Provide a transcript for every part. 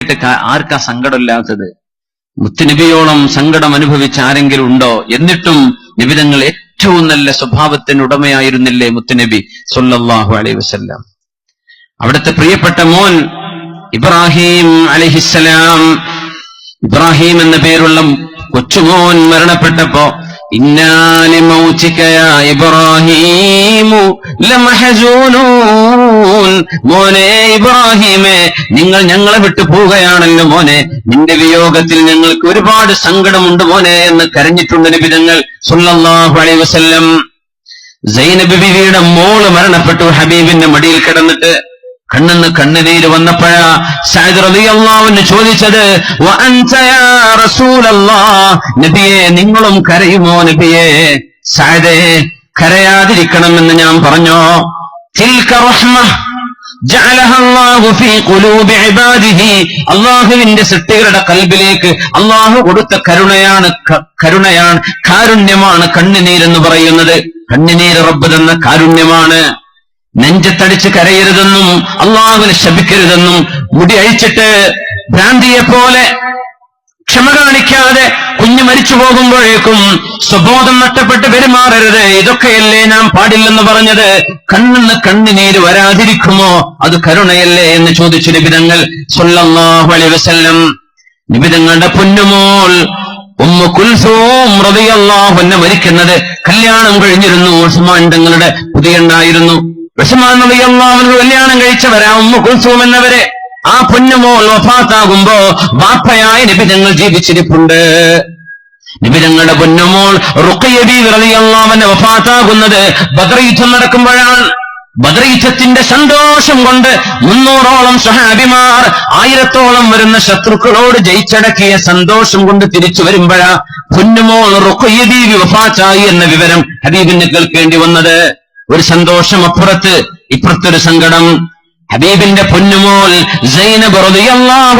ആർക്കാ സങ്കടമില്ലാത്തത്? മുത്തുനബിയോളം സങ്കടം അനുഭവിച്ച ആരെങ്കിലും ഉണ്ടോ? എന്നിട്ടും നിബിതങ്ങൾ ഏറ്റവും നല്ല സ്വഭാവത്തിന് ഉടമയായിരുന്നില്ലേ മുത്തുനബി സൊല്ലാഹു അലൈ വസല്ലം? അവിടുത്തെ പ്രിയപ്പെട്ട മോൻ ഇബ്രാഹിം അലഹിസലാം ഇബ്രാഹിം എന്ന പേരുള്ള കൊച്ചുമോൻ മരണപ്പെട്ടപ്പോ യാ ലമഹസൂനൂൻ. മോനെ ഇബ്രാഹിമേ നിങ്ങൾ ഞങ്ങളെ വിട്ടു പോവുകയാണല്ലോ മോനെ. നിന്റെ വിയോഗത്തിൽ ഞങ്ങൾക്ക് ഒരുപാട് സങ്കടമുണ്ട് മോനെ എന്ന് കരഞ്ഞിട്ടുണ്ട് നിബിതങ്ങൾ അലൈഹി വസല്ലം. സൈനബ് മോൾ മരണപ്പെട്ടു ഹബീബിന്റെ മടിയിൽ കിടന്നിട്ട്. കണ്ണെന്ന് കണ്ണുനീര് വന്നപ്പോഴാ സഅദ് അള്ളാവിന് ചോദിച്ചത് "വ അൻത യാ റസൂലല്ലാഹ് നബിയെ നിങ്ങളും കരയുമോ നബിയെ? സഅദേ കരയാതിരിക്കണമെന്ന് ഞാൻ പറഞ്ഞോ? അള്ളാഹുവിന്റെ സൃഷ്ടികളുടെ കൽബിലേക്ക് അള്ളാഹു കൊടുത്ത കരുണയാണ് കരുണയാണ് കാരുണ്യമാണ് കണ്ണുനീരെന്ന് പറയുന്നത്. കണ്ണുനീര് റബ്ബ് തന്ന കാരുണ്യമാണ്. നെഞ്ചത്തടിച്ച് കരയരുതെന്നും അള്ളാഹുവിനെ ശപിക്കരുതെന്നും മുടി അഴിച്ചിട്ട് ഭ്രാന്തിയെ പോലെ ക്ഷമ കാണിക്കാതെ കുഞ്ഞ് മരിച്ചു പോകുമ്പോഴേക്കും സ്വബോധം നഷ്ടപ്പെട്ട് പെരുമാറരുത്. ഇതൊക്കെയല്ലേ നാം പാടില്ലെന്ന് പറഞ്ഞത്? കണ്ണെന്ന് കണ്ണിനീര് വരാതിരിക്കുമോ? അത് കരുണയല്ലേ എന്ന് ചോദിച്ചു നിബിതങ്ങൾ സല്ലല്ലാഹു അലൈഹി വസല്ലം. നിബിതങ്ങളുടെ പൊന്നുമോൾ ഉമ്മ കുൽസോം റളിയല്ലാഹു അൻഹ മരിക്കുന്നത് കല്യാണം കഴിഞ്ഞിരുന്നു. ഉസ്മാൻ തങ്ങളുടെ പുതിയണ്ണായിരുന്നു. അൻഹു കല്യാണം കഴിച്ചവരാ ഉമ്മ കുൽസൂം എന്നവരെ ആ പൊന്നുമോൾ വഫാത്താകുമ്പോ വാപ്പയായ നിബിജങ്ങൾ ജീവിച്ചിരിപ്പുണ്ട്. നിബിജങ്ങളുടെ പൊന്നുമോൾ റളിയല്ലാഹുവിന്റെ വഫാത്താകുന്നത് ബദ്രയുദ്ധം യുദ്ധം നടക്കുമ്പോഴാണ്. ബദർ യുദ്ധത്തിന്റെ സന്തോഷം കൊണ്ട് മുന്നൂറോളം സഹാബിമാർ ആയിരത്തോളം വരുന്ന ശത്രുക്കളോട് ജയിച്ചടക്കിയ സന്തോഷം കൊണ്ട് തിരിച്ചു വരുമ്പോഴാ പൊന്നുമോൾ റുഖയ്യബി വഫാത്തായി എന്ന വിവരം ഹബീബിന് കേൾക്കേണ്ടി വന്നത്. ഒരു സന്തോഷം അപ്പുറത്ത് ഇപ്പുറത്തൊരു സങ്കടം. ഹബീബിന്റെ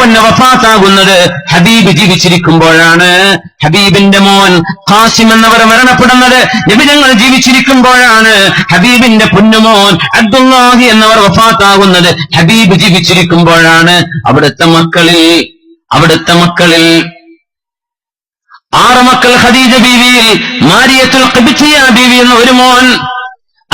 അൻഹ വഫാത്താകുന്നത് ഹബീബ് ജീവിച്ചിരിക്കുമ്പോഴാണ്. ഹബീബിന്റെ മോൻ ഖാസിം എന്നവർ മരണപ്പെടുന്നത് നബിതങ്ങൾ ജീവിച്ചിരിക്കുമ്പോഴാണ്. ഹബീബിന്റെ പൊന്നുമോൻ അബ്ദുല്ലാഹി എന്നവർ വഫാത്താകുന്നത് ഹബീബ് ജീവിച്ചിരിക്കുമ്പോഴാണ്. അവിടുത്തെ മക്കളിൽ അവിടുത്തെ മക്കളിൽ ആറ് മക്കൾ ഖദീജ ബീവിയിൽ മാരിയത്തുൽ ഖിബ്തിയ ബീവി എന്ന ഒരു മോൻ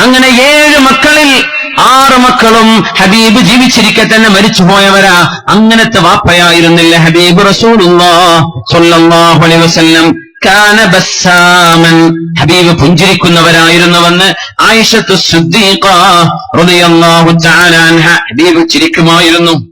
അങ്ങനെ ഏഴ് മക്കളിൽ ആറ് മക്കളും ഹബീബ് ജീവിച്ചിരിക്കെ തന്നെ മരിച്ചുപോയവരാ. അങ്ങനത്തെ വാപ്പയായിരുന്നില്ല ഹബീബ് റസൂലുള്ളാഹു അലൈഹി വസല്ലം. കാന ബസ്സാമൻ. ഹബീബ് പുഞ്ചിരിക്കുന്നവരായിരുന്നുവെന്ന് ആയിഷത്തു ഹബീബ് ചിരിക്കുമായിരുന്നു.